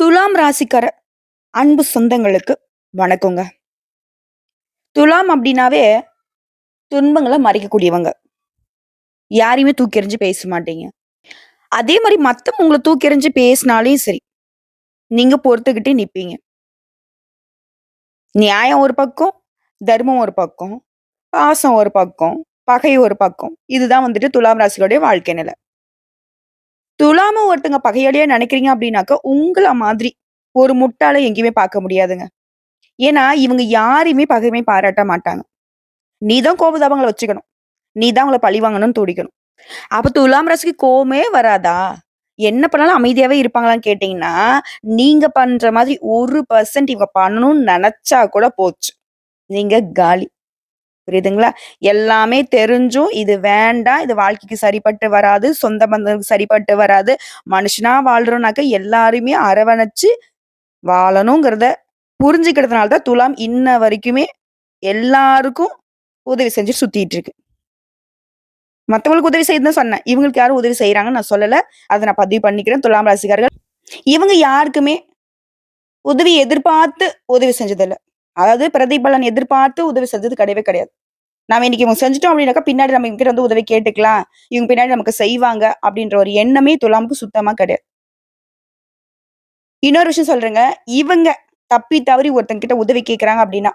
துலாம் ராசிக்கார அன்பு சொந்தங்களுக்கு வணக்கங்க. துலாம் அப்படின்னாவே துன்பங்களை மறைக்கக்கூடியவங்க. யாரையுமே தூக்கெறிஞ்சு பேச மாட்டீங்க. அதே மாதிரி மத்தவங்க உங்களை தூக்கெறிஞ்சு பேசினாலையும் சரி, நீங்க பொறுத்துக்கிட்டே நிப்பீங்க. நியாயம் ஒரு பக்கம், தர்மம் ஒரு பக்கம், பாசம் ஒரு பக்கம், பகை ஒரு பக்கம். இதுதான் வந்துட்டு துலாம் ராசிகளுடைய வாழ்க்கை நிலை. துலாம ஒருத்தங்க பகையாளியா நினைக்கிறீங்க அப்படின்னாக்க, உங்களை மாதிரி ஒரு முட்டாள எங்கேயுமே பார்க்க முடியாதுங்க. ஏன்னா, இவங்க யாரையுமே பகைமை பாராட்ட மாட்டாங்க. நீ தான் கோபதாபங்களை வச்சுக்கணும். நீ தான் அவங்கள பழி வாங்கணும்னு துடிக்கணும். அப்ப துலாம் ராசிக்கு கோவமே வராதா? என்ன பண்ணாலும் அமைதியாவே இருப்பாங்களான்னு கேட்டீங்கன்னா, நீங்க பண்ற மாதிரி ஒரு பர்சன்ட் இவங்க பண்ணணும்னு நினைச்சா கூட போச்சு. நீங்க காலி. புரியுதுங்களா? எல்லாமே தெரிஞ்சும் இது வேண்டாம், இது வாழ்க்கைக்கு சரிப்பட்டு வராது, சொந்த பந்தத்துக்கு சரிப்பட்டு வராது. மனுஷனா வாழ்றோம்னாக்க எல்லாருமே அரவணைச்சு வாழணுங்கிறத புரிஞ்சுக்கிறதுனால தான் துலாம் இன்ன வரைக்குமே எல்லாருக்கும் உதவி செஞ்சு சுத்திட்டு இருக்கு. மற்றவங்களுக்கு உதவி செய்யுதுன்னு சொன்னேன். இவங்களுக்கு யாரும் உதவி செய்யறாங்கன்னு நான் சொல்லலை அதை நான் பதிவு பண்ணிக்கிறேன். துலாம் ராசிக்காரர்கள். இவங்க யாருக்குமே உதவி எதிர்பார்த்து உதவி செஞ்சதில்லை அதாவது பிரதிபலன் எதிர்பார்த்து உதவி செஞ்சது கிடையவே கிடையாது. நாம இன்னைக்கு இவங்க செஞ்சிட்டோம் அப்படின்னாக்கா, பின்னாடி நம்ம இங்கிட்ட வந்து உதவி கேட்டுக்கலாம். இவங்க பின்னாடி நமக்கு செய்வாங்க அப்படின்ற ஒரு எண்ணமே துலாமுக்கு சுத்தமா கிடையாது. இன்னொரு விஷயம் சொல்றேங்க. இவங்க தப்பி தவறி ஒருத்தங்க கிட்ட உதவி கேட்கறாங்க அப்படின்னா,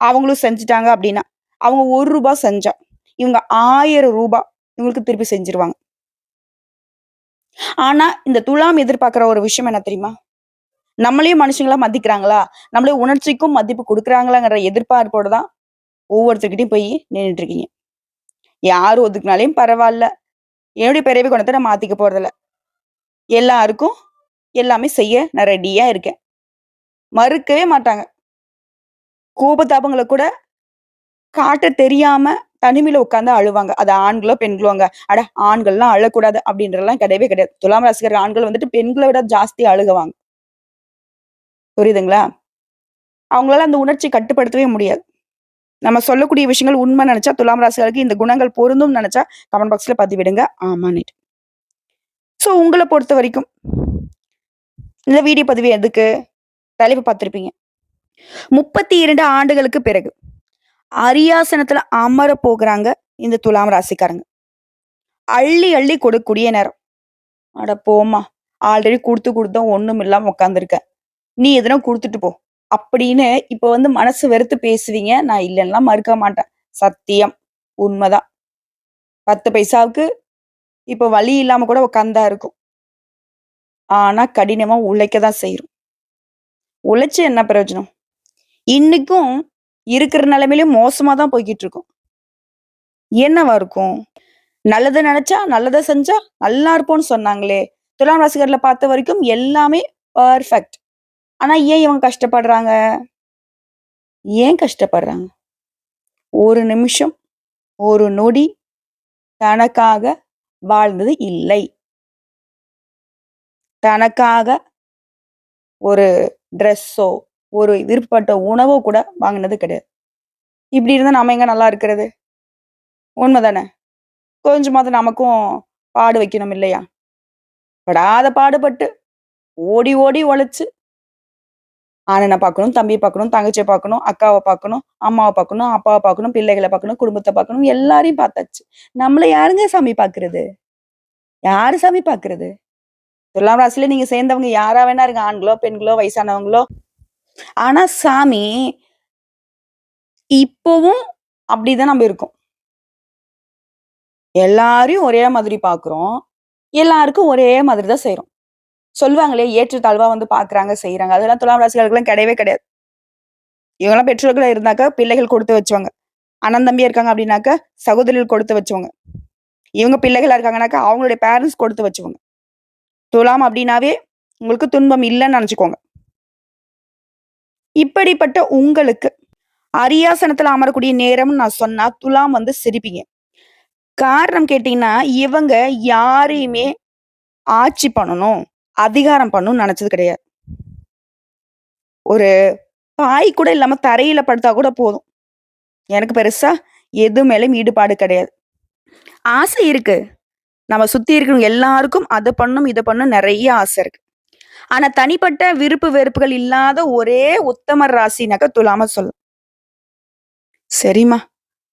அவங்களும் செஞ்சுட்டாங்க அப்படின்னா, அவங்க ஒரு ரூபாய் செஞ்சா, இவங்க ஆயிரம் ரூபாய் இவங்களுக்கு திருப்பி செஞ்சுருவாங்க. ஆனா, இந்த துலாம் எதிர்பார்க்கிற ஒரு விஷயம் என்ன தெரியுமா? நம்மளையும் மனுஷங்களா மதிக்கிறாங்களா? நம்மளே உணர்ச்சிக்கும் மதிப்பு கொடுக்குறாங்களாங்கிற எதிர்பார்ப்போட தான் ஒவ்வொருத்தர்கிட்டயும் போய் நின்றுட்டு இருக்கீங்க. யார் ஒதுக்குனாலையும் பரவாயில்ல என்னுடைய பிறவி குணத்தை நான் மாத்திக்க போறதில்ல. எல்லாருக்கும் எல்லாமே செய்ய நான் ரெடியா இருக்கேன். மறுக்கவே மாட்டாங்க. கோபத்தாபங்களை கூட காட்ட தெரியாம தனிமையில உட்காந்து அழுவாங்க. அது ஆண்களோ, பெண்களோங்க. அட ஆண்கள்லாம் அழக்கூடாது அப்படின்றதெல்லாம் கிடையவே கிடையாது. துலாம் ராசிக்கார ஆண்கள் வந்துட்டு பெண்களை விட ஜாஸ்தி அழுகுவாங்க. புரியுதுங்களா? அவங்களால அந்த உணர்ச்சி கட்டுப்படுத்தவே முடியாது. நம்ம சொல்லக்கூடிய விஷயங்கள் உண்மை நினைச்சா துலாம் ராசிகளுக்கு இந்த குணங்கள் பொருந்தும் நினைச்சா கமெண்ட் பாக்ஸ்ல பதிவிடுங்க. ஆமான்னுட்டு. ஸோ உங்களை பொறுத்த வரைக்கும் இந்த வீடியோ பதிவு எதுக்கு? தலைப்பு பார்த்துருப்பீங்க முப்பத்தி இரண்டு ஆண்டுகளுக்கு பிறகு அரியாசனத்துல அமர போகிறாங்க இந்த துலாம் ராசிக்காரங்க. அள்ளி அள்ளி கொடுக்கக்கூடிய நேரம். அட போமா ஆல்ரெடி கொடுத்து கொடுத்தோம் ஒண்ணும் இல்லாம உட்காந்துருக்கேன் நீ எதனா கொடுத்துட்டு போ. அப்படின்னு இப்ப வந்து மனசு வெறுத்து பேசுவீங்க. நான் இல்லைன்னா மறுக்க மாட்டேன். சத்தியம். உண்மைதான் பத்து பைசாவுக்கு இப்ப வழி இல்லாம கூட உட்கார்ந்தா இருக்கும். ஆனா கடினமா உழைக்க தான் செய்யறோம் உழைச்சு என்ன பிரயோஜனம்? இன்னைக்கும் இருக்கிற நிலைமையிலும் மோசமா தான் போய்கிட்டு இருக்கோம். என்னவா இருக்கும்? நல்லதை நினைச்சா நல்லதை செஞ்சா நல்லா இருப்போம்னு சொன்னாங்களே! துலாம் ராசிக்காரர்கள பார்த்த வரைக்கும் எல்லாமே பர்ஃபெக்ட் ஆனா ஏன் இவங்க கஷ்டப்படுறாங்க? ஏன் கஷ்டப்படுறாங்க? ஒரு நிமிஷம், ஒரு நொடி தனக்காக வாழ்ந்தது இல்லை. தனக்காக ஒரு ட்ரெஸ்ஸோ, ஒரு விருப்பப்பட்ட உணவோ கூட வாங்கினது கிடையாது. இப்படி இருந்தால் நாம எங்க நல்லா இருக்கிறது? உண்மதானே? கொஞ்சமாவது நமக்கும் பாடு வைக்கணும் இல்லையா? படாத பாடுபட்டு, ஓடி ஓடி உழைச்சு ஆனனை பார்க்கணும், தம்பியை பார்க்கணும், தங்கச்சியை பார்க்கணும், அக்காவை பார்க்கணும், அம்மாவை பார்க்கணும், அப்பாவை பார்க்கணும், பிள்ளைகள பார்க்கணும், குடும்பத்தை பார்க்கணும், எல்லாரையும் பார்த்தாச்சு. நம்மள யாருங்க சாமி பார்க்கறது யாரு சாமி பார்க்கறது துலாம் ராசியில நீங்க சேர்ந்தவங்க யாரா வேணா இருங்க. ஆண்களோ, பெண்களோ, வயசானவங்களோ. ஆனா சாமி இப்பவும் அப்படிதான் நம்ம இருக்கோம். எல்லாரையும் ஒரே மாதிரி பார்க்குறோம். எல்லாருக்கும் ஒரே மாதிரி தான் செய்யறோம் சொல்லுவாங்களே ஏற்றத்தாழ்வா வந்து பார்க்குறாங்க, செய்யறாங்க அதெல்லாம் துலாம் ராசிக்காரர்களுக்கெல்லாம் கிடையவே கிடையாது. இவங்கெல்லாம் பெற்றோர்களா இருந்தாக்கா பிள்ளைகள் கொடுத்து வச்சுவாங்க. அண்ணன், தம்பியா இருக்காங்க அப்படின்னாக்கா சகோதரிகள் கொடுத்து வச்சுவாங்க. இவங்க பிள்ளைகளா இருக்காங்கனாக்கா அவங்களுடைய பேரண்ட்ஸ் கொடுத்து வச்சுவாங்க. துலாம் அப்படின்னாவே உங்களுக்கு துன்பம் இல்லைன்னு நினச்சிக்கோங்க. இப்படிப்பட்ட உங்களுக்கு அரியாசனத்துல அமரக்கூடிய நேரம்னு நான் சொன்னா, துலாம் வந்து சிரிப்பீங்க. காரணம் கேட்டீங்கன்னா, இவங்க யாரையுமே ஆட்சி பண்ணணும், அதிகாரம் பண்ணணும்னு நினைச்சது கிடையாது. ஒரு பாய் கூட இல்லாம தரையில படுத்தா கூட போதும். எனக்கு பெருசா எது மேலயும் ஈடுபாடு கிடையாது. ஆசை இருக்கு. நம்ம சுத்தி இருக்கிறவங்க எல்லாருக்கும் அதை பண்ணும் இதை பண்ணும் நிறைய ஆசை இருக்கு. ஆனா தனிப்பட்ட விருப்பு வெறுப்புகள் இல்லாத ஒரே உத்தமர் ராசினாக்க துலாம சொல்லலாம். சரிம்மா.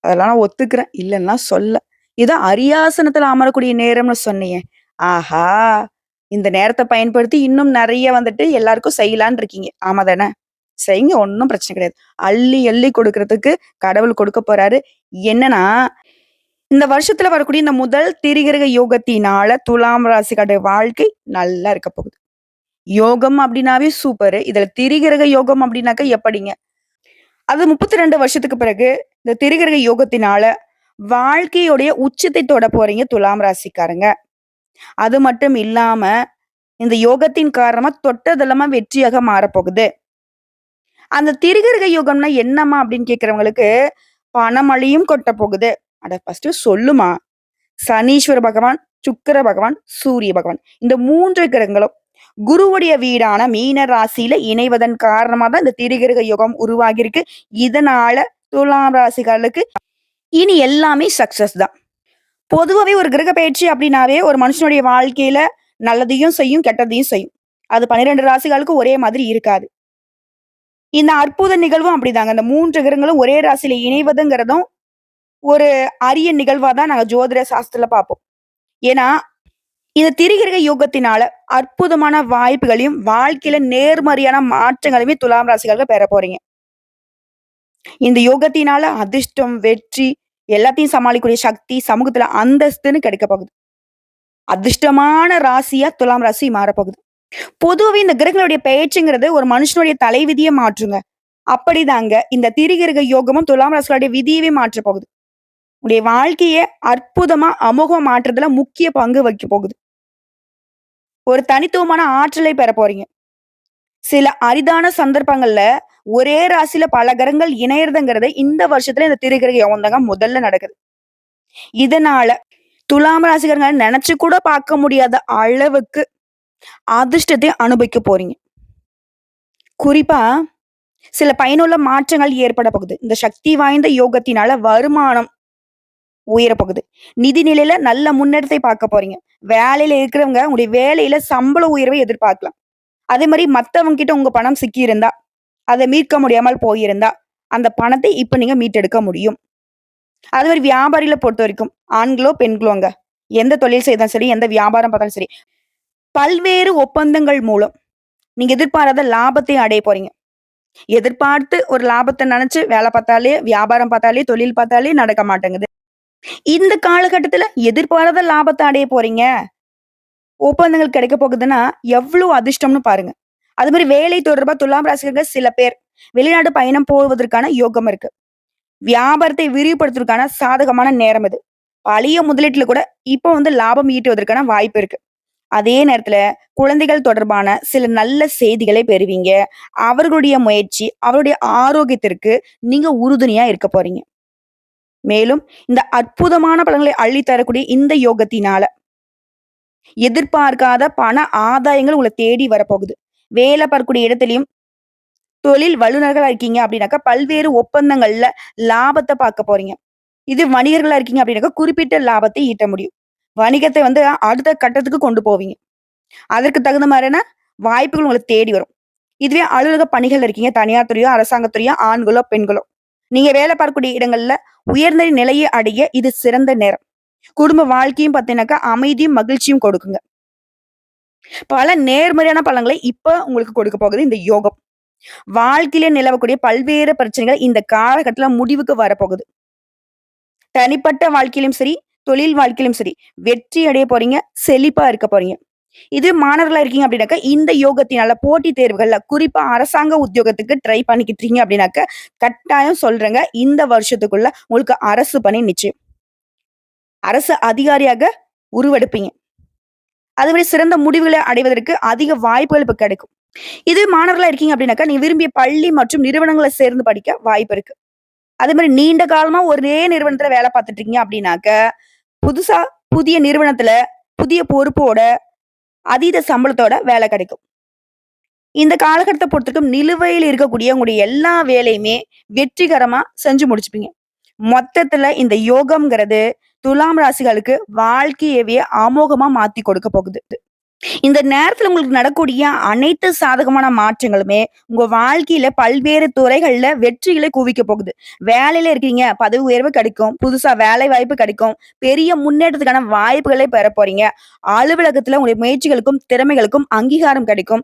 அதெல்லாம் நான் ஒத்துக்கிறேன். இல்லைன்னா சொல்ல இதான் அரியாசனத்துல அமரக்கூடிய நேரம்னு சொன்னியே ஆஹா! இந்த நேரத்தை பயன்படுத்தி இன்னும் நிறைய வந்துட்டு எல்லாருக்கும் செய்யலான்னு இருக்கீங்க. ஆமா தானே? செய்யுங்க ஒன்றும் பிரச்சனை கிடையாது. அள்ளி அள்ளி கொடுக்கறதுக்கு கடவுள் கொடுக்க போறாரு. என்னன்னா, இந்த வருஷத்துல வரக்கூடிய இந்த முதல் திரிகிரக யோகத்தினால துலாம் ராசிக்காரருடைய வாழ்க்கை நல்லா இருக்க போகுது. யோகம் அப்படின்னாவே சூப்பரு. இதுல திரிகிரக யோகம் அப்படின்னாக்க எப்படிங்க? அது 32 வருஷத்துக்கு பிறகு இந்த திரிகிரக யோகத்தினால வாழ்க்கையுடைய உச்சத்தை தொட போறீங்க துலாம் ராசிக்காரங்க. அது மட்டும் இல்லாம, இந்த யோகத்தின் காரணமா தொட்டதெல்லாமா வெற்றியாக மாறப்போகுது. அந்த திருகிருக யோகம்னா என்னம்மா அப்படின்னு கேட்கிறவங்களுக்கு, பணமழையும் கொட்டப் போகுது. அட ஃபர்ஸ்ட் சொல்லுமா. சனீஸ்வர பகவான், சுக்கிர பகவான், சூரிய பகவான். இந்த மூன்று கிரகங்களும் குருவுடைய வீடான மீன ராசியில இணைவதன் காரணமா தான் இந்த திரிகிரக யோகம் உருவாகியிருக்கு. இதனால துலாம் ராசிகளுக்கு இனி எல்லாமே சக்சஸ் தான். பொதுவாகவே ஒரு கிரக பயிற்சி அப்படின்னாவே ஒரு மனுஷனுடைய வாழ்க்கையில நல்லதையும் செய்யும், கெட்டதையும் செய்யும். அது 12 ராசிகளுக்கும் ஒரே மாதிரி இருக்காது. இந்த அற்புத நிகழ்வும் அப்படிதாங்க. இந்த மூன்று கிரகங்களும் ஒரே ராசியில இணைவதுங்கிறதும் ஒரு அரிய நிகழ்வா தான் நாங்க ஜோதிட சாஸ்திரத்துல பார்ப்போம். ஏன்னா, இந்த திரிகிரக யோகத்தினால அற்புதமான வாய்ப்புகளையும், வாழ்க்கையில நேர்மறையான மாற்றங்களையுமே துலாம் ராசிகளுக்கு பெற போறீங்க. இந்த யோகத்தினால அதிர்ஷ்டம், வெற்றி எல்லாத்தையும் சமாளிக்கக்கூடிய சக்தி, சமூகத்துல அந்தஸ்துன்னு கிடைக்க போகுது. அதிர்ஷ்டமான ராசியா துலாம் ராசி மாறப்போகுது. பொதுவே இந்த கிரகங்களுடைய பெயர்ச்சிங்கிறது ஒரு மனுஷனுடைய தலைவிதியை மாற்றுங்க. அப்படிதாங்க இந்த திரிகிரக யோகமும் துலாம் ராசிகளுடைய விதியவே மாற்றப் போகுது. உடைய வாழ்க்கையை அற்புதமா, அமோகம் மாற்றுறதுல முக்கிய பங்கு வைக்க போகுது. ஒரு தனித்துவமான ஆற்றலை பெற போறீங்க. சில அரிதான சந்தர்ப்பங்கள்ல ஒரே ராசியில பல கிரகங்கள் இணையறதுங்கிறது இந்த வருஷத்துல இந்த திருகிரக யோகம் முதல்ல நடக்குது. இதனால துலாம் ராசிக்காரங்க நினைச்சு கூட பார்க்க முடியாத அளவுக்கு அதிர்ஷ்டத்தை அனுபவிக்க போறீங்க. குறிப்பா, சில பயனுள்ள மாற்றங்கள் ஏற்பட போகுது. இந்த சக்தி வாய்ந்த யோகத்தினால வருமானம் உயரப் போகுது. நிதி நிலையில நல்ல முன்னேற்றத்தை பார்க்க போறீங்க. வேலையில இருக்கிறவங்க உங்களுடைய வேலையில சம்பள உயர்வை எதிர்பார்க்கலாம். அதே மாதிரி மத்தவங்க கிட்ட உங்க பணம் சிக்கியிருந்தா, அதை மீட்க முடியாமல் போயிருந்தா, அந்த பணத்தை இப்ப நீங்க மீட்டெடுக்க முடியும். அது ஒரு வியாபாரியில பொறுத்த வரைக்கும் ஆண்களோ, பெண்களோங்க. எந்த தொழில் செய்தாலும் சரி, எந்த வியாபாரம் பார்த்தாலும் சரி, பல்வேறு ஒப்பந்தங்கள் மூலம் நீங்க எதிர்பாராத லாபத்தை அடைய போறீங்க. எதிர்பார்த்து ஒரு லாபத்தை நினைச்சு வேலை பார்த்தாலே, வியாபாரம் பார்த்தாலே, தொழில் பார்த்தாலே நடக்க மாட்டேங்குது. இந்த காலகட்டத்துல எதிர்பாராத லாபத்தை அடைய போறீங்க. ஒப்பந்தங்கள் கிடைக்க போகுதுன்னா, எவ்வளவு அதிர்ஷ்டம்னு பாருங்க. அது மாதிரி வேலை தொடர்பா துலாம் ராசிக்காரர்கள் சில பேர் வெளிநாடு பயணம் போவதற்கான யோகம் இருக்கு. வியாபாரத்தை விரிவுபடுத்துவதற்கான சாதகமான நேரம் இது. பழைய முதலீட்டுல கூட இப்போ வந்து லாபம் ஈட்டுவதற்கான வாய்ப்பு இருக்கு. அதே நேரத்துல குழந்தைகள் தொடர்பான சில நல்ல செய்திகளை பெறுவீங்க. அவர்களுடைய முயற்சி, அவருடைய ஆரோக்கியத்திற்கு நீங்க உறுதுணையா இருக்க போறீங்க. மேலும் இந்த அற்புதமான பலன்களை அள்ளி தரக்கூடிய இந்த யோகத்தினால எதிர்பார்க்காத பண ஆதாயங்கள் உங்களை தேடி வரப்போகுது. வேலை பார்க்கக்கூடிய இடத்துலையும் தொழில் வல்லுனர்களா இருக்கீங்க அப்படின்னாக்கா பல்வேறு ஒப்பந்தங்கள்ல லாபத்தை பார்க்க போறீங்க. இது வணிகர்களா இருக்கீங்க அப்படின்னாக்கா குறிப்பிட்ட லாபத்தை ஈட்ட முடியும். வணிகத்தை வந்து அடுத்த கட்டத்துக்கு கொண்டு போவீங்க. அதற்கு தகுந்த மாதிரியான வாய்ப்புகள் உங்களை தேடி வரும். இதுவே அலுவலக பணிகள் இருக்கீங்க, தனியார் துறையோ, அரசாங்கத் துறையோ, ஆண்களோ, பெண்களோ. நீங்க வேலை பார்க்கக்கூடிய இடங்கள்ல உயர்ந்த நிலையை அடைய இது சிறந்த நேரம். குடும்ப வாழ்க்கையும் பார்த்தீங்கன்னாக்கா, அமைதியும், மகிழ்ச்சியும் கொடுக்குங்க. பல நேர்மறையான பலன்களை இப்ப உங்களுக்கு கொடுக்க போகுது இந்த யோகம். வாழ்க்கையில நிலவக்கூடிய பல்வேறு பிரச்சனைகள் இந்த காலகட்டத்துல முடிவுக்கு வரப்போகுது. தனிப்பட்ட வாழ்க்கையிலும் சரி, தொழில் வாழ்க்கையிலும் சரி, வெற்றி அடைய போறீங்க. செழிப்பா இருக்க போறீங்க. இது மாணவர்களா இருக்கீங்க அப்படின்னாக்க இந்த யோகத்தினால போட்டி தேர்வுகள்ல குறிப்பா அரசாங்க உத்தியோகத்துக்கு ட்ரை பண்ணிக்கிட்டு இருக்கீங்க அப்படின்னாக்க கட்டாயம் சொல்றேங்க. இந்த வருஷத்துக்குள்ள உங்களுக்கு அரசு பணி நிச்சயம். அரசு அதிகாரியாக உருவெடுப்பீங்க. அதுமாரி சிறந்த முடிவுகளை அடைவதற்கு அதிக வாய்ப்புகள் இப்போ கிடைக்கும். இது மாணவர்களா இருக்கீங்க அப்படின்னாக்கா நீங்க விரும்பிய பள்ளி மற்றும் நிறுவனங்களை சேர்ந்து படிக்க வாய்ப்பு இருக்கு. அதே மாதிரி நீண்ட காலமா ஒரே நிறுவனத்துல வேலை பார்த்துட்டு இருக்கீங்க அப்படின்னாக்க புதுசா புதிய நிறுவனத்துல புதிய பொறுப்போட, அதீத சம்பளத்தோட வேலை கிடைக்கும். இந்த காலகட்டத்தை பொறுத்தவரைக்கும் நிலுவையில் இருக்கக்கூடிய உங்களுடைய எல்லா வேலையுமே வெற்றிகரமா செஞ்சு முடிச்சுப்பீங்க. மொத்தத்துல இந்த யோகம்ங்கிறது துலாம் ராசிகளுக்கு வாழ்க்கையவே அமோகமா மாத்தி கொடுக்க போகுது. இந்த நேரத்துல உங்களுக்கு நடக்கக்கூடிய அனைத்து சாதகமான மாற்றங்களுமே, உங்க வாழ்க்கையில பல்வேறு துறைகள்ல வெற்றிகளை குவிக்க போகுது. வேலையில இருக்கீங்க, பதவி உயர்வு கிடைக்கும். புதுசா வேலை வாய்ப்பு கிடைக்கும். பெரிய முன்னேற்றத்துக்கான வாய்ப்புகளை பெற போறீங்க. அலுவலகத்துல உங்களுடைய முயற்சிகளுக்கும், திறமைகளுக்கும் அங்கீகாரம் கிடைக்கும்.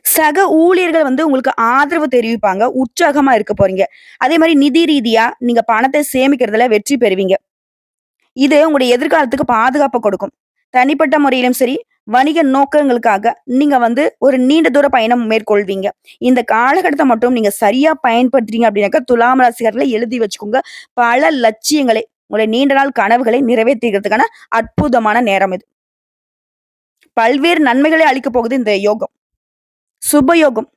சக ஊழியர்கள் வந்து உங்களுக்கு ஆதரவு தெரிவிப்பாங்க. உற்சாகமா இருக்க போறீங்க. அதே மாதிரி நிதி ரீதியா நீங்க பணத்தை சேமிக்கிறதுல வெற்றி பெறுவீங்க. இது உங்களுடைய எதிர்காலத்துக்கு பாதுகாப்பை கொடுக்கும். தனிப்பட்ட முறையிலும் சரி, வணிக நோக்கங்களுக்காக நீங்க வந்து ஒரு நீண்ட தூர பயணம் மேற்கொள்வீங்க. இந்த காலகட்டத்தை மட்டும் நீங்க சரியா பயன்படுத்துறீங்க அப்படின்னாக்கா, துலாம் ராசிக்காரர்களே எழுதி வச்சுக்கோங்க. பல லட்சியங்களை, உங்களுடைய நீண்ட நாள் கனவுகளை நிறைவேற்றிக்கிறதுக்கான அற்புதமான நேரம் இது. பல்வேறு நன்மைகளை அளிக்க போகுது இந்த யோகம். சுபயோகம்.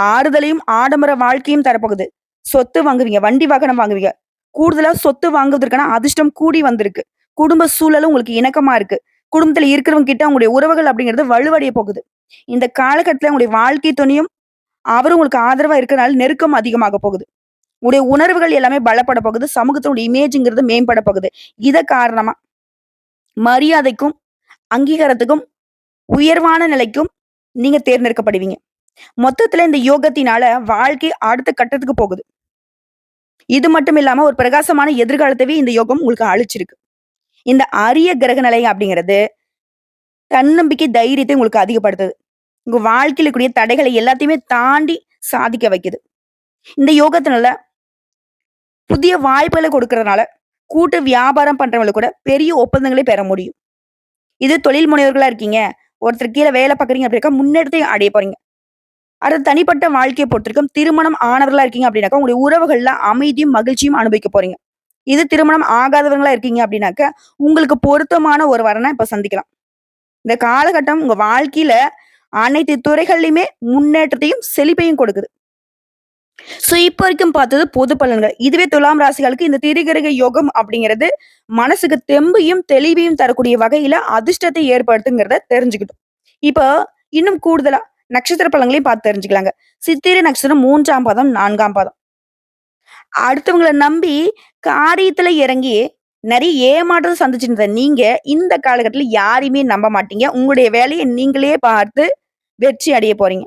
ஆறுதலையும், ஆடம்பர வாழ்க்கையும் தரப்போகுது. சொத்து வாங்குவீங்க, வண்டி வாகனம் வாங்குவீங்க. கூடுதலா சொத்து வாங்குவதற்கான அதிர்ஷ்டம் கூடி வந்திருக்கு. குடும்ப சூழலும் உங்களுக்கு இணக்கமா இருக்கு. குடும்பத்துல இருக்கிறவங்க கிட்ட அவங்களுடைய உறவுகள் அப்படிங்கிறது வலுவடைய போகுது. இந்த காலகட்டத்துல உங்களுடைய வாழ்க்கை துணையும், அவரும் உங்களுக்கு ஆதரவா இருக்கிறனால நெருக்கம் அதிகமாக போகுது. உடைய உணர்வுகள் எல்லாமே பலப்பட போகுது. சமூகத்தினுடைய இமேஜ்ங்கிறது மேம்பட போகுது. இத காரணமா மரியாதைக்கும், அங்கீகாரத்துக்கும், உயர்வான நிலைக்கும் நீங்க தேர்ந்தெடுக்கப்படுவீங்க. மொத்தத்துல இந்த யோகத்தினால வாழ்க்கை அடுத்த கட்டத்துக்கு போகுது. இது மட்டும் இல்லாம ஒரு பிரகாசமான எதிர்காலத்தவே இந்த யோகம் உங்களுக்கு அழிச்சிருக்கு இந்த அரிய கிரக நிலை அப்படிங்கிறது, தன்னம்பிக்கை, தைரியத்தை உங்களுக்கு அதிகப்படுத்துது. உங்க வாழ்க்கையில இருக்கக்கூடிய தடைகளை எல்லாத்தையுமே தாண்டி சாதிக்க வைக்குது. இந்த யோகத்தினால புதிய வாய்ப்புகளை கொடுக்கறதுனால, கூட்டு வியாபாரம் பண்றவங்களுக்கு கூட பெரிய ஒப்பந்தங்களை பெற முடியும். இது தொழில் முனைவர்களா இருக்கீங்க, ஒருத்தர் கீழ வேலை பார்க்குறீங்க அப்படின்னாக்கா, முன்னெடுத்து அடைய போறீங்க. அடுத்து தனிப்பட்ட வாழ்க்கையை பொறுத்தவரைக்கும் திருமணம் ஆனவர்களா இருக்கீங்க அப்படின்னாக்கா, உங்களுடைய உறவுகள்ல அமைதியும், மகிழ்ச்சியும் அனுபவிக்க போறீங்க. இது திருமணம் ஆகாதவங்களா இருக்கீங்க அப்படின்னாக்க, உங்களுக்கு பொருத்தமான ஒரு வரனை இப்ப சந்திக்கலாம். இந்த காலகட்டம் உங்க வாழ்க்கையில அனைத்து துறைகள்லையுமே முன்னேற்றத்தையும், செழிப்பையும் கொடுக்குது. சோ இப்ப வரைக்கும் பார்த்தது பொது பலன்கள். இதுவே துலாம் ராசிகளுக்கு இந்த திரிகிரக யோகம் அப்படிங்கிறது மனசுக்கு தெம்பையும், தெளிவையும் தரக்கூடிய வகையில அதிர்ஷ்டத்தை ஏற்படுத்துங்கிறத தெரிஞ்சுக்கிட்டோம். இப்போ இன்னும் கூடுதலா நட்சத்திர பலன்களையும் பார்த்து தெரிஞ்சுக்கலாங்க. சித்திரை நட்சத்திரம் மூன்றாம் பாதம், நான்காம் பாதம். அடுத்தவங்கள நம்பி காரியத்துல இறங்கி நிறைய ஏமாற்றம் சந்திச்சிருந்த நீங்க, இந்த காலகட்டத்தில் யாரையுமே நம்ப மாட்டீங்க. உங்களுடைய வேலையை நீங்களே பார்த்து வெற்றி அடைய போறீங்க.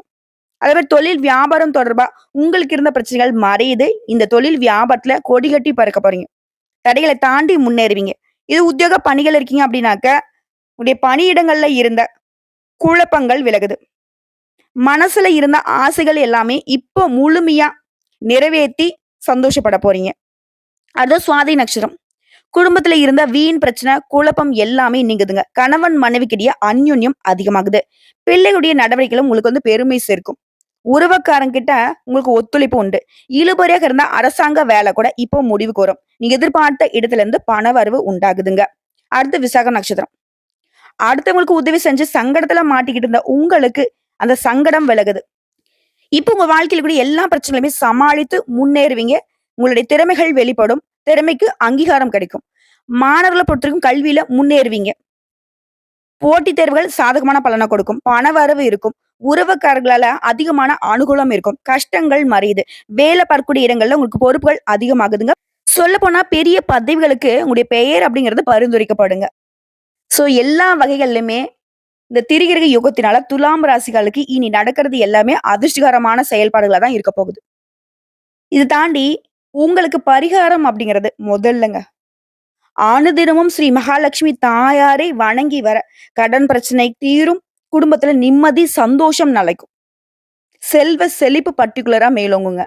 அதே மாதிரி தொழில் வியாபாரம் தொடர்பா உங்களுக்கு இருந்த பிரச்சனைகள் மறையுது. இந்த தொழில் வியாபாரத்துல கொடி கட்டி பறக்க போறீங்க. தடைகளை தாண்டி முன்னேறுவீங்க. இது உத்தியோக பணிகள் இருக்கீங்க அப்படின்னாக்க, உங்களுடைய பணியிடங்கள்ல இருந்த குழப்பங்கள் விலகுது. மனசுல இருந்த ஆசைகள் எல்லாமே இப்போ முழுமையா நிறைவேற்றி சந்தோஷப்பட போறீங்க. அடுத்து சுவாதி நட்சத்திரம். குடும்பத்துல இருந்த வீண் பிரச்சனை, குழப்பம் எல்லாமே நீங்குதுங்க. கணவன் மனைவிக்கிடையே அந்யுன்யம் அதிகமாகுது. பிள்ளைகளுடைய நடவடிக்கைகளும் உங்களுக்கு வந்து பெருமை சேர்க்கும். உறவக்காரங்கிட்ட உங்களுக்கு ஒத்துழைப்பு உண்டு. இழுபறியாக இருந்த அரசாங்க வேலை கூட இப்போ முடிவுக்கு வரும். நீங்க எதிர்பார்த்த இடத்துல இருந்து பணவரவு உண்டாகுதுங்க. அடுத்து விசாக நட்சத்திரம். அடுத்தவங்களுக்கு உதவி செஞ்சு சங்கடத்துல மாட்டிக்கிட்டு இருந்த உங்களுக்கு, அந்த சங்கடம் விலகுது. இப்போ உங்க வாழ்க்கையில கூட எல்லா பிரச்சனையுமே சமாளித்து முன்னேறுவீங்க. உங்களுடைய திறமைகள் வெளிப்படும். திறமைக்கு அங்கீகாரம் கிடைக்கும். மாணவர்களை பொறுத்தவரைக்கும் கல்வியில முன்னேறுவீங்க. போட்டித் தேர்வுகள் சாதகமான பலனை கொடுக்கும். பணவரவு இருக்கும். உறவுக்காரர்களால அதிகமான அனுகூலம் இருக்கும். கஷ்டங்கள் மறையுது. வேலை பார்க்கக்கூடிய இடங்கள்ல உங்களுக்கு பொறுப்புகள் அதிகமாகுதுங்க. சொல்லப்போனா பெரிய பதவிகளுக்கு உங்களுடைய பெயர் அப்படிங்கிறது பரிந்துரைக்கப்படுங்க. ஸோ எல்லா வகைகள்லையுமே இந்த திரிகிரக யுகத்தினால துலாம் ராசிகளுக்கு இனி நடக்கிறது எல்லாமே அதிர்ஷ்டகரமான செயல்பாடுகளா தான் இருக்க போகுது. இது தாண்டி உங்களுக்கு பரிகாரம் அப்படிங்கிறது முதல்லங்க. அனுதினமும் ஸ்ரீ மகாலட்சுமி தாயாரை வணங்கி வர கடன் பிரச்சனை தீரும். குடும்பத்துல நிம்மதி, சந்தோஷம் நிலைக்கும். செல்வ செழிப்பு பர்ட்டிகுலரா மேலோங்குங்க.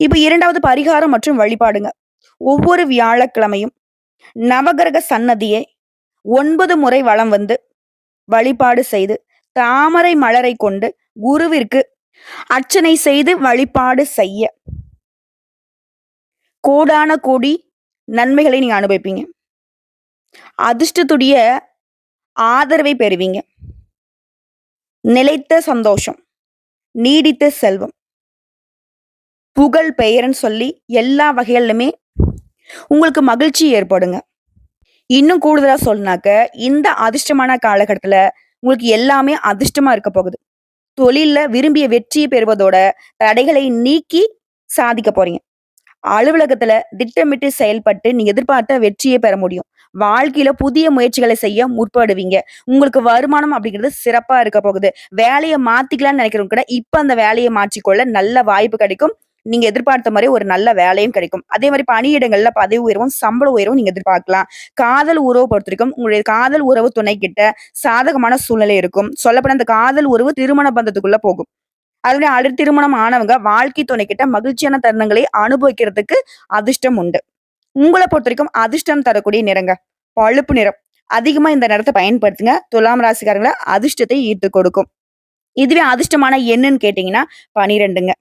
இப்ப இரண்டாவது பரிகாரம் மற்றும் வழிபாடுங்க. ஒவ்வொரு வியாழக்கிழமையும் நவகிரக சன்னதியை ஒன்பது முறை வளம் வந்து வழிபாடு செய்து, தாமரை மலரை கொண்டு குருவிற்கு அர்ச்சனை செய்து வழிபாடு செய்ய கோடான கோடி நன்மைகளை நீங்க அனுபவிப்பீங்க. அதிர்ஷ்டத்துடைய ஆதரவை பெறுவீங்க. நிலைத்த சந்தோஷம், நீடித்த செல்வம், புகழ் பெயர்ன்னு சொல்லி எல்லா வகைகளிலுமே உங்களுக்கு மகிழ்ச்சி ஏற்படுங்க. இன்னும் கூடுதலா சொல்லனாக்க, இந்த அதிர்ஷ்டமான காலகட்டத்துல உங்களுக்கு எல்லாமே அதிர்ஷ்டமா இருக்க போகுது. தொழில்ல விரும்பிய வெற்றியை பெறுவதோட, தடைகளை நீக்கி சாதிக்க போறீங்க. அலுவலகத்துல திட்டமிட்டு செயல்பட்டு நீங்க எதிர்பார்த்த வெற்றியை பெற முடியும். வாழ்க்கையில புதிய முயற்சிகளை செய்ய முற்படுவீங்க. உங்களுக்கு வருமானம் அப்படிங்கிறது சிறப்பா இருக்க போகுது. வேலையை மாத்திக்கலாம்னு நினைக்கிறவங்க கூட, இப்ப அந்த வேலையை மாற்றிக்கொள்ள நல்ல வாய்ப்பு கிடைக்கும். நீங்க எதிர்பார்த்த மாதிரி ஒரு நல்ல வேலையும் கிடைக்கும். அதே மாதிரி பணியிடங்கள்ல பதவி உயர்வும், சம்பள உயர்வும் நீங்க எதிர்பார்க்கலாம். காதல் உறவ பொறுத்தவரைக்கும், உங்களுடைய காதல் உறவு துணைக்கிட்ட சாதகமான சூழ்நிலை இருக்கும். சொல்லப்பட அந்த காதல் உறவு திருமண பந்தத்துக்குள்ள போகும். அதனுடைய அடு திருமணம் ஆனவங்க வாழ்க்கை துணைக்கிட்ட மகிழ்ச்சியான தருணங்களை அனுபவிக்கிறதுக்கு அதிர்ஷ்டம் உண்டு. உங்களை பொறுத்த வரைக்கும் அதிர்ஷ்டம் தரக்கூடிய நிறங்க. பழுப்பு நிறம். அதிகமா இந்த நிறத்த பயன்படுத்துங்க. துலாம் ராசிக்காரங்களை அதிர்ஷ்டத்தை ஈர்த்து கொடுக்கும். இதுவே அதிர்ஷ்டமான என்னன்னு கேட்டீங்கன்னா, 12ங்க.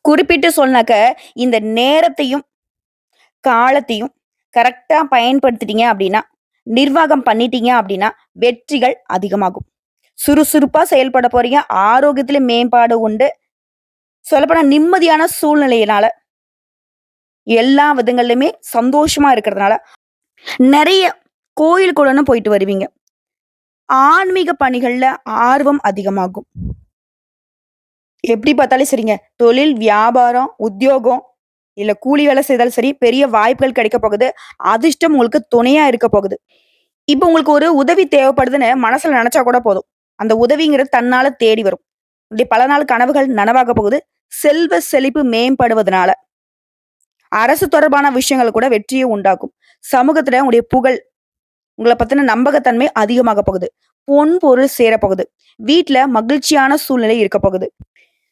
குறிப்பிட்டு சொன்னாக்க, இந்த நேரத்தையும், காலத்தையும் கரெக்டாக பயன்படுத்திட்டீங்க அப்படின்னா, நிர்வாகம் பண்ணிட்டீங்க அப்படின்னா, வெற்றிகள் அதிகமாகும். சுறுசுறுப்பா செயல்பட போறீங்க. ஆரோக்கியத்தில மேம்பாடு உண்டு. சொல்லப்போனா நிம்மதியான சூழ்நிலையினால எல்லா விதங்கள்லையுமே சந்தோஷமா இருக்கிறதுனால, நிறைய கோயில் கூடன்னு போயிட்டு வருவீங்க. ஆன்மீக பணிகளில் ஆர்வம் அதிகமாகும். எப்படி பார்த்தாலும் சரிங்க. தொழில், வியாபாரம், உத்தியோகம், இல்ல கூலி வேலை செய்தாலும் சரி, பெரிய வாய்ப்புகள் கிடைக்க போகுது. அதிர்ஷ்டம் உங்களுக்கு துணையா இருக்க போகுது. இப்ப உங்களுக்கு ஒரு உதவி தேவைப்படுதுன்னு மனசுல நினைச்சா கூட போதும். அந்த உதவிங்கிறது தன்னால தேடி வரும். இப்படி பல நாள் கனவுகள் நனவாக போகுது. செல்வ செழிப்பு மேம்படுவதனால. அரசு தொடர்பான விஷயங்கள் கூட வெற்றியை உண்டாக்கும். சமூகத்துல உங்களுடைய புகழ், உங்களை பத்தின நம்பகத்தன்மை அதிகமாக போகுது. பொன், பொருள் சேரப்போகுது. வீட்டுல மகிழ்ச்சியான சூழ்நிலை இருக்க போகுது.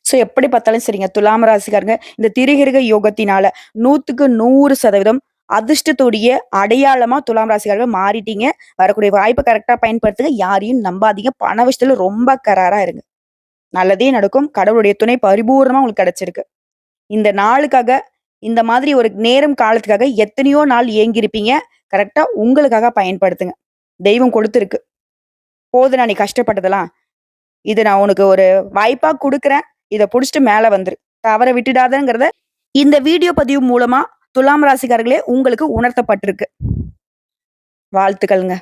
ஸோ எப்படி பார்த்தாலும் சரிங்க. துலாம் ராசிக்காரங்க இந்த திரிகிருக யோகத்தினால 100க்கு 100% அதிர்ஷ்டத்துடைய அடையாளமா துலாம் ராசிக்காரர்கள் மாறிட்டீங்க. வரக்கூடிய வாய்ப்பை கரெக்டாக பயன்படுத்துங்க. யாரையும் நம்பாதீங்க. பண விஷயத்துல ரொம்ப கராரா இருங்க. நல்லதே நடக்கும். கடவுளுடைய துணை பரிபூரணமா உங்களுக்கு கிடைச்சிருக்கு. இந்த நாளுக்காக, இந்த மாதிரி ஒரு நேரம் காலத்துக்காக எத்தனையோ நாள் ஏங்கியிருப்பீங்க. கரெக்டாக உங்களுக்காக பயன்படுத்துங்க. தெய்வம் கொடுத்துருக்கு போது நான் நீ கஷ்டப்பட்டதெல்லாம். இது நான் உனக்கு ஒரு வாய்ப்பா கொடுக்குறேன் இதை புடிச்சிட்டு மேல வந்துரு. தவற விட்டுடாதங்கிறத இந்த வீடியோ பதிவு மூலமா துலாம் ராசிக்காரர்களே உங்களுக்கு உணர்த்தப்பட்டிருக்கு. வாழ்த்துக்கள்ங்க.